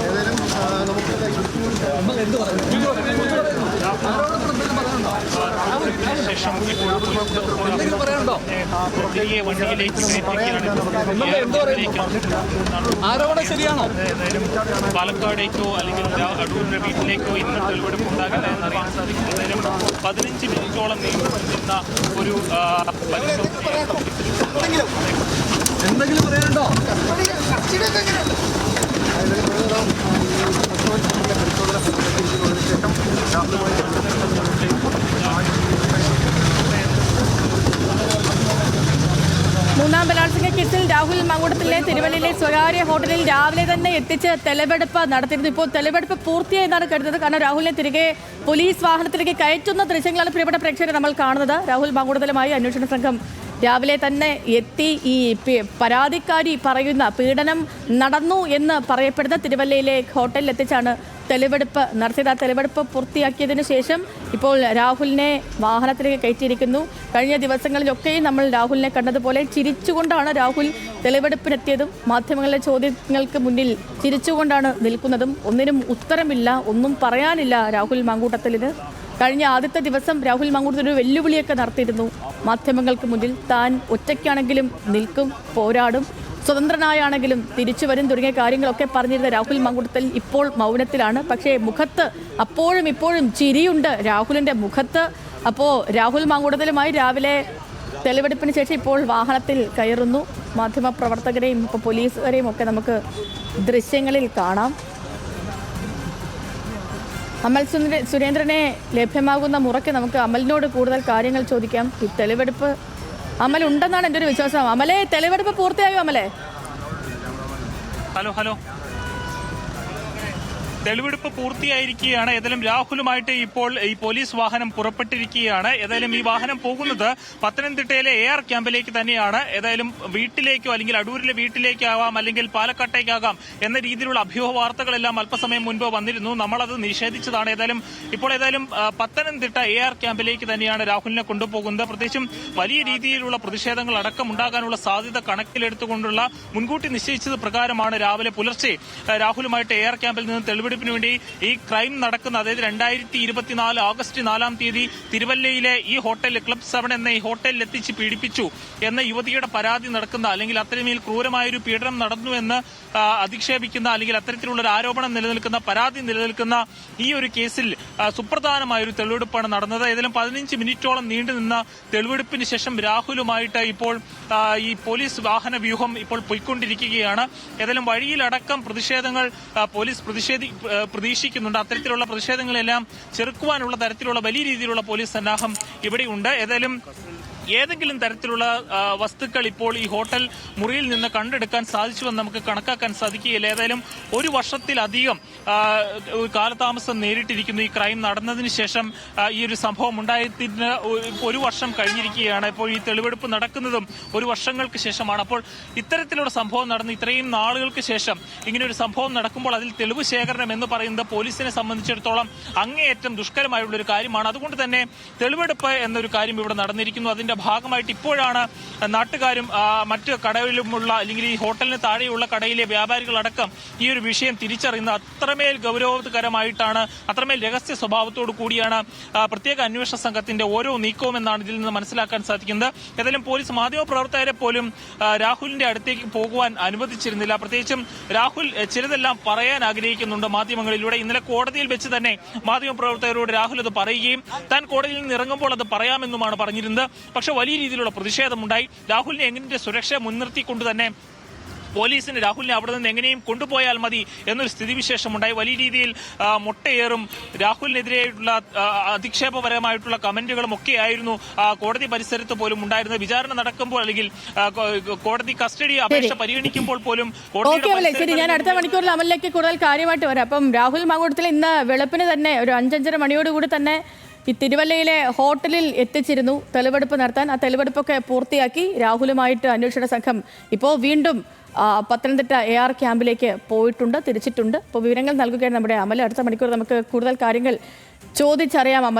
ഏതായാലും ആ, നമുക്ക് ശേഷം തിരികെ വണ്ടിയിലേക്ക് ആരോപണം ശരിയാണോ? പാലക്കാടേക്കോ അല്ലെങ്കിൽ അടൂരിന്റെ വീട്ടിലേക്കോ ഇന്ന് തെളിവെടുപ്പ് ഉണ്ടാകില്ല എന്നറിയാൻ സാധിക്കും. നേരം പതിനഞ്ച് മിനിറ്റോളം നീണ്ടു നിൽക്കുന്ന ഒരു എന്തെങ്കിലും പറയാനുണ്ടോ? ബലാത്സംഗ കേസിൽ രാഹുൽ മങ്കുടത്തിലെ തിരുവല്ലയിലെ സ്വകാര്യ ഹോട്ടലിൽ രാവിലെ തന്നെ എത്തിച്ച് തെളിവെടുപ്പ് നടത്തിയിരുന്നു. ഇപ്പോൾ തെളിവെടുപ്പ് പൂർത്തിയായെന്നാണ് കരുതുന്നത്. കാരണം രാഹുലിനെ തിരികെ പോലീസ് വാഹനത്തിലേക്ക് കയറ്റുന്ന ദൃശ്യങ്ങളാണ് പ്രിയപ്പെട്ട പ്രേക്ഷകരെ നമ്മൾ കാണുന്നത്. രാഹുൽ മങ്കുടത്തിലുമായി അന്വേഷണ സംഘം രാവിലെ തന്നെ എത്തി ഈ പരാതിക്കാരി പറയുന്ന പീഡനം നടന്നു എന്ന് പറയപ്പെടുന്ന തിരുവല്ലയിലെ ഹോട്ടലിൽ എത്തിച്ചാണ് തെളിവെടുപ്പ് നടത്തിയത് ആ തെളിവെടുപ്പ് പൂർത്തിയാക്കിയതിനു ശേഷം ഇപ്പോൾ രാഹുലിനെ വാഹനത്തിലേക്ക് കയറ്റിയിരിക്കുന്നു. കഴിഞ്ഞ ദിവസങ്ങളിലൊക്കെയും നമ്മൾ രാഹുലിനെ കണ്ടതുപോലെ ചിരിച്ചുകൊണ്ടാണ് രാഹുൽ തെളിവെടുപ്പിനെത്തിയതും മാധ്യമങ്ങളിലെ ചോദ്യങ്ങൾക്ക് മുന്നിൽ ചിരിച്ചുകൊണ്ടാണ് നിൽക്കുന്നതും. ഒന്നിനും ഉത്തരമില്ല ഒന്നും പറയാനില്ല രാഹുൽ മാങ്കൂട്ടത്തിലിന്. കഴിഞ്ഞ ആദ്യത്തെ ദിവസം രാഹുൽ മാങ്കൂട്ടത്തിൽ ഒരു വെല്ലുവിളിയൊക്കെ നടത്തിയിരുന്നു. മാധ്യമങ്ങൾക്ക് മുന്നിൽ താൻ ഒറ്റയ്ക്കാണെങ്കിലും നിൽക്കും പോരാടും. സ്വതന്ത്രനായാണെങ്കിലും തിരിച്ചു വരും തുടങ്ങിയ കാര്യങ്ങളൊക്കെ പറഞ്ഞിരുന്ന രാഹുൽ മങ്കുടത്തിൽ ഇപ്പോൾ മൗനത്തിലാണ്. പക്ഷേ മുഖത്ത് അപ്പോഴും ഇപ്പോഴും ചിരിയുണ്ട് രാഹുലിന്റെ മുഖത്ത്. അപ്പോൾ രാഹുൽ മാങ്കുടത്തിലുമായി രാവിലെ തെളിവെടുപ്പിന് ശേഷം ഇപ്പോൾ വാഹനത്തിൽ കയറുന്നു. മാധ്യമപ്രവർത്തകരെയും ഇപ്പോൾ പോലീസുകാരെയും ഒക്കെ നമുക്ക് ദൃശ്യങ്ങളിൽ കാണാം. അമൽ സുരേന്ദ്രനെ ലഭ്യമാകുന്ന മുറയ്ക്ക് നമുക്ക് അമലിനോട് കൂടുതൽ കാര്യങ്ങൾ ചോദിക്കാം. ഈ തെളിവെടുപ്പ് അമൽ ഉണ്ടെന്നാണ് എന്റെ ഒരു വിശ്വാസം. അമലെ തെളിവെടുപ്പ് പൂർത്തിയായോ അമലെ? Hello hello. തെളിവെടുപ്പ് പൂർത്തിയായിരിക്കുകയാണ്. ഏതായാലും രാഹുലുമായിട്ട് ഇപ്പോൾ ഈ പോലീസ് വാഹനം പുറപ്പെട്ടിരിക്കുകയാണ്. ഏതായാലും ഈ വാഹനം പോകുന്നത് പത്തനംതിട്ടയിലെ എ ആർ ക്യാമ്പിലേക്ക് തന്നെയാണ്. ഏതായാലും വീട്ടിലേക്കോ അല്ലെങ്കിൽ അടൂരിലെ വീട്ടിലേക്കാവാം അല്ലെങ്കിൽ പാലക്കാട്ടേക്കാകാം എന്ന രീതിയിലുള്ള അഭ്യൂഹ വാർത്തകളെല്ലാം അല്പസമയം മുൻപ് വന്നിരുന്നു. നമ്മളത് നിഷേധിച്ചതാണ്. ഏതായാലും ഇപ്പോൾ ഏതായാലും പത്തനംതിട്ട എ ആർ ക്യാമ്പിലേക്ക് തന്നെയാണ് രാഹുലിനെ കൊണ്ടുപോകുന്നത്. പ്രത്യേകിച്ചും വലിയ രീതിയിലുള്ള പ്രതിഷേധങ്ങൾ അടക്കം ഉണ്ടാകാനുള്ള സാധ്യത കണക്കിലെടുത്തുകൊണ്ടുള്ള മുൻകൂട്ടി നിശ്ചയിച്ചത് പ്രകാരമാണ് രാവിലെ പുലർച്ചെ രാഹുലുമായിട്ട് എ ആർ ക്യാമ്പിൽ നിന്ന് തെളിവെടുപ്പിന് വേണ്ടി ഈ ക്രൈം നടക്കുന്ന അതായത് രണ്ടായിരത്തി ഇരുപത്തിനാല് ഓഗസ്റ്റ് നാലാം തീയതി തിരുവല്ലയിലെ ഈ ഹോട്ടലിൽ ക്ലബ് സെവൻ എന്ന ഈ ഹോട്ടലിൽ എത്തിച്ച് പീഡിപ്പിച്ചു എന്ന യുവതിയുടെ പരാതി നടക്കുന്ന അല്ലെങ്കിൽ അത്തരമേൽ ക്രൂരമായൊരു പീഡനം നടന്നു എന്ന് അധിക്ഷേപിക്കുന്ന അല്ലെങ്കിൽ അത്തരത്തിലുള്ള ഒരു ആരോപണം നിലനിൽക്കുന്ന പരാതി നിലനിൽക്കുന്ന ഈ ഒരു കേസിൽ സുപ്രധാനമായ ഒരു തെളിവെടുപ്പാണ് നടന്നത്. ഏതായാലും പതിനഞ്ച് മിനിറ്റോളം നീണ്ടു നിന്ന തെളിവെടുപ്പിന് ശേഷം രാഹുലുമായിട്ട് ഇപ്പോൾ ഈ പോലീസ് വാഹന വ്യൂഹം ഇപ്പോൾ പോയിക്കൊണ്ടിരിക്കുകയാണ്. ഏതായാലും വഴിയിലടക്കം പ്രതിഷേധങ്ങൾ പോലീസ് പ്രതിഷേധി പ്രതീക്ഷിക്കുന്നുണ്ട്. അത്തരത്തിലുള്ള പ്രതിഷേധങ്ങളെല്ലാം ചെറുക്കുവാനുള്ള തരത്തിലുള്ള വലിയ രീതിയിലുള്ള പോലീസ് സന്നാഹം ഇവിടെയുണ്ട്. ഏതായാലും ഏതെങ്കിലും തരത്തിലുള്ള വസ്തുക്കൾ ഇപ്പോൾ ഈ ഹോട്ടൽ മുറിയിൽ നിന്ന് കണ്ടെടുക്കാൻ സാധിച്ചുവെന്ന് നമുക്ക് കണക്കാക്കാൻ സാധിക്കുകയില്ല. ഏതായാലും ഒരു വർഷത്തിലധികം കാലതാമസം നേരിട്ടിരിക്കുന്നു ഈ ക്രൈം നടന്നതിന് ശേഷം ഈ ഒരു സംഭവം ഉണ്ടായതിന് ഒരു വർഷം കഴിഞ്ഞിരിക്കുകയാണ്. ഇപ്പോൾ ഈ തെളിവെടുപ്പ് നടക്കുന്നതും ഒരു വർഷങ്ങൾക്ക് ശേഷമാണ്. അപ്പോൾ ഇത്തരത്തിലുള്ള സംഭവം നടന്ന് ഇത്രയും നാളുകൾക്ക് ശേഷം ഇങ്ങനെ ഒരു സംഭവം നടക്കുമ്പോൾ അതിൽ തെളിവ് ശേഖരണം എന്ന് പറയുന്നത് പോലീസിനെ സംബന്ധിച്ചിടത്തോളം അങ്ങേയറ്റം ദുഷ്കരമായുള്ള ഒരു കാര്യമാണ്. അതുകൊണ്ട് തന്നെ തെളിവെടുപ്പ് എന്നൊരു കാര്യം ഇവിടെ നടന്നിരിക്കുന്നു. അതിന്റെ ഭാഗമായിട്ട് ഇപ്പോഴാണ് നാട്ടുകാരും മറ്റു കടയിലുമുള്ള അല്ലെങ്കിൽ ഈ ഹോട്ടലിന് താഴെയുള്ള കടയിലെ വ്യാപാരികളടക്കം ഈ ഒരു വിഷയം തിരിച്ചറിയുന്നത് അത്രമേൽ ഗൗരവകരമായിട്ടാണ് അത്രമേൽ രഹസ്യ സ്വഭാവത്തോടു കൂടിയാണ് പ്രത്യേക അന്വേഷണ സംഘത്തിന്റെ ഓരോ നീക്കവും എന്നാണ് ഇതിൽ നിന്ന് മനസ്സിലാക്കാൻ സാധിക്കുന്നത്. ഏതായാലും പോലീസ് മാധ്യമപ്രവർത്തകരെ പോലും രാഹുലിന്റെ അടുത്തേക്ക് പോകുവാൻ അനുവദിച്ചിരുന്നില്ല. പ്രത്യേകിച്ചും രാഹുൽ ചിലതെല്ലാം പറയാൻ ആഗ്രഹിക്കുന്നുണ്ട് മാധ്യമങ്ങളിലൂടെ. ഇന്നലെ കോടതിയിൽ വെച്ച് തന്നെ മാധ്യമപ്രവർത്തകരോട് രാഹുൽ അത് പറയുകയും താൻ കോടതിയിൽ നിന്ന് ഇറങ്ങുമ്പോൾ അത് പറയാമെന്നുമാണ് പറഞ്ഞിരുന്നത്. പക്ഷെ വലിയ രീതിയിലുള്ള പ്രതിഷേധമുണ്ടായി. രാഹുലിനെ എങ്ങനെ സുരക്ഷ മുൻനിർത്തിക്കൊണ്ട് തന്നെ പോലീസിന് രാഹുലിനെ അവിടെ നിന്ന് എങ്ങനെയും കൊണ്ടുപോയാൽ മതി എന്നൊരു സ്ഥിതിവിശേഷം ഉണ്ടായി വലിയ രീതിയിൽ മുട്ടയേറും രാഹുലിനെതിരെയുള്ള ആ, അധിക്ഷേപപരമായിട്ടുള്ള കമന്റുകളും ഒക്കെ ആയിരുന്നു കോടതി പരിസരത്ത് പോലും ഉണ്ടായിരുന്നത്. വിചാരണ നടക്കുമ്പോൾ അല്ലെങ്കിൽ കോടതി കസ്റ്റഡി അപേക്ഷ പരിഗണിക്കുമ്പോൾ പോലും ശരി. ഞാൻ അടുത്ത മണിക്കൂറിൽ അമലിലേക്ക് കൂടുതൽ കാര്യമായിട്ട് വരാം. അപ്പം രാഹുൽ മാങ്കൂട്ടത്തിൽ ഇന്ന് വെളുപ്പിന് തന്നെ ഒരു അഞ്ചഞ്ചര മണിയോടുകൂടി തന്നെ ഈ തിരുവല്ലയിലെ ഹോട്ടലിൽ എത്തിച്ചിരുന്നു. തെളിവെടുപ്പ് നടത്താൻ ആ തെളിവെടുപ്പൊക്കെ പൂർത്തിയാക്കി രാഹുലുമായിട്ട് അന്വേഷണ സംഘം ഇപ്പോൾ വീണ്ടും പത്തനംതിട്ട എ ആർ ക്യാമ്പിലേക്ക് പോയിട്ടുണ്ട് തിരിച്ചിട്ടുണ്ട്. ഇപ്പോൾ വിവരങ്ങൾ നൽകുകയാണ് നമ്മുടെ അമൽ. അടുത്ത മണിക്കൂർ നമുക്ക് കൂടുതൽ കാര്യങ്ങൾ ചോദിച്ചറിയാം. അമൽ